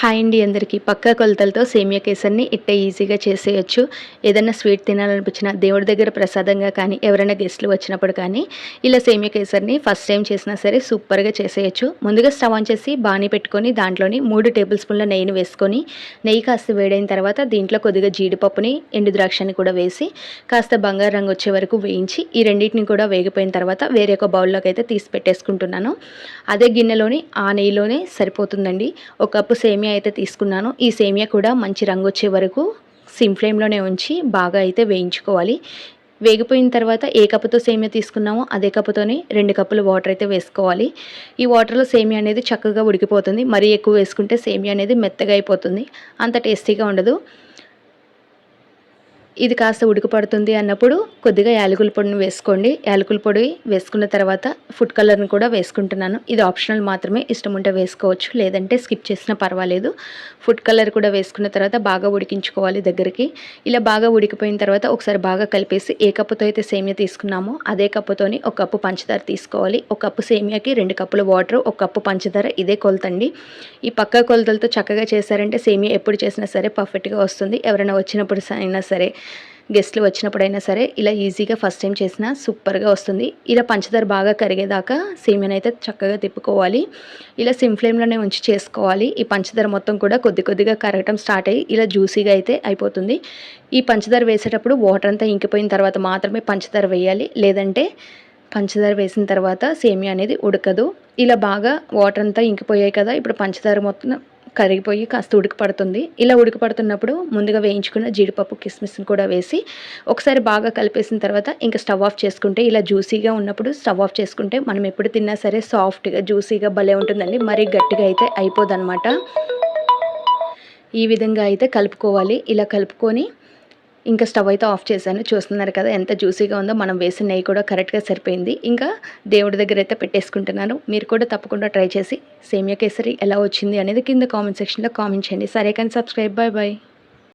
Hi అండి అందరికీ. పక్కా కొలతలతో సేమియా కేసర్ని ఇట్ట ఈజీగా చేసేయచ్చు. ఏదైనా స్వీట్ తినాలనిపించినా దేవుడి దగ్గర ప్రసాదంగా కానీ ఎవరైనా గెస్ట్లు వచ్చినప్పుడు కానీ ఇలా సేమియా కేసర్ని ఫస్ట్ టైం చేసినా సరే సూపర్గా చేసేయచ్చు. ముందుగా స్టవ్ ఆన్ చేసి బాణీ పెట్టుకొని దాంట్లోని మూడు టేబుల్ స్పూన్ల నెయ్యిని వేసుకొని నెయ్యి కాస్త వేడైన తర్వాత దీంట్లో కొద్దిగా జీడిపప్పుని ఎండు ద్రాక్షని కూడా వేసి కాస్త బంగారు రంగు వచ్చే వరకు వేయించి ఈ రెండింటిని కూడా వేగిపోయిన తర్వాత వేరే ఒక బౌల్లోకి అయితే తీసి పెట్టేసుకుంటున్నాను. అదే గిన్నెలోని ఆ నెయ్యిలోనే సరిపోతుందండి. ఒక కప్పు సేమియా అయితే తీసుకున్నాను. ఈ సేమియా కూడా మంచి రంగు వచ్చే వరకు సిమ్ ఫ్లేమ్లోనే ఉంచి బాగా అయితే వేయించుకోవాలి. వేగిపోయిన తర్వాత ఏ కప్పుతో సేమియా తీసుకున్నామో అదే కప్పుతోనే రెండు కప్పులు వాటర్ అయితే వేసుకోవాలి. ఈ వాటర్లో సేమియా అనేది చక్కగా ఉడికిపోతుంది. మరీ ఎక్కువ వేసుకుంటే సేమియా అనేది మెత్తగా అయిపోతుంది. అంత టేస్టీగా ఉండదు. ఇది కాస్త ఉడికిపడుతుంది అన్నప్పుడు కొద్దిగా యాలకుల పొడిని వేసుకోండి. యాలకుల పొడి వేసుకున్న తర్వాత ఫుడ్ కలర్ని కూడా వేసుకుంటున్నాను. ఇది ఆప్షనల్ మాత్రమే. ఇష్టం ఉంటే వేసుకోవచ్చు. లేదంటే స్కిప్ చేసినా పర్వాలేదు. ఫుడ్ కలర్ కూడా వేసుకున్న తర్వాత బాగా ఉడికించుకోవాలి దగ్గరికి. ఇలా బాగా ఉడికిపోయిన తర్వాత ఒకసారి బాగా కలిపేసి ఏ కప్పుతో అయితే సేమియా తీసుకున్నామో అదే కప్పుతోని ఒక కప్పు పంచదార తీసుకోవాలి. ఒక కప్పు సేమియాకి రెండు కప్పుల వాటర్ ఒక కప్పు పంచదార ఇదే కొలతండి. ఈ పక్క కొలతలతో చక్కగా చేశారంటే సేమియా ఎప్పుడు చేసినా సరే పర్ఫెక్ట్గా వస్తుంది. ఎవరైనా వచ్చినప్పుడు అయినా సరే. గెస్ట్లు వచ్చినప్పుడైనా సరే ఇలా ఈజీగా ఫస్ట్ టైం చేసినా సూపర్గా వస్తుంది. ఇలా పంచదార బాగా కరిగేదాకా సేమియాని అయితే చక్కగా తిప్పుకోవాలి. ఇలా సిమ్ ఫ్లేమ్లోనే ఉంచి చేసుకోవాలి. ఈ పంచదార మొత్తం కూడా కొద్ది కొద్దిగా కరగటం స్టార్ట్ అయ్యి ఇలా జ్యూసీగా అయితే అయిపోతుంది. ఈ పంచదార వేసేటప్పుడు వాటర్ అంతా ఇంకిపోయిన తర్వాత మాత్రమే పంచదార వేయాలి. లేదంటే పంచదార వేసిన తర్వాత సేమియా అనేది ఉడకదు. ఇలా బాగా వాటర్ అంతా ఇంకిపోయాయి కదా ఇప్పుడు పంచదార మొత్తం కరిగిపోయి కాస్త ఉడికిపడుతుంది. ఇలా ఉడికిపడుతున్నప్పుడు ముందుగా వేయించుకున్న జీడిపప్పు కిస్మిస్ని కూడా వేసి ఒకసారి బాగా కలిపేసిన తర్వాత ఇంకా స్టవ్ ఆఫ్ చేసుకుంటే ఇలా జ్యూసీగా ఉన్నప్పుడు స్టవ్ ఆఫ్ చేసుకుంటే మనం ఎప్పుడు తిన్నా సరే సాఫ్ట్గా జ్యూసీగా భలే ఉంటుందండి. మరీ గట్టిగా అయితే అయిపోదన్నమాట. ఈ విధంగా అయితే కలుపుకోవాలి. ఇలా కలుపుకొని ఇంకా స్టవ్ అయితే ఆఫ్ చేశాను. చూస్తున్నారు కదా ఎంత జ్యూసీగా ఉందో మనం వేసిన నెయ్యి కూడా కరెక్ట్గా సరిపోయింది. ఇంకా దేవుడి దగ్గర అయితే పెట్టేసుకుంటున్నాను. మీరు కూడా తప్పకుండా ట్రై చేసి సేమియా కేసరి ఎలా వచ్చింది అనేది కింద కామెంట్ సెక్షన్లో కామెంట్ చేయండి. సరే కానీ సబ్స్క్రైబ్ బాయ్ బాయ్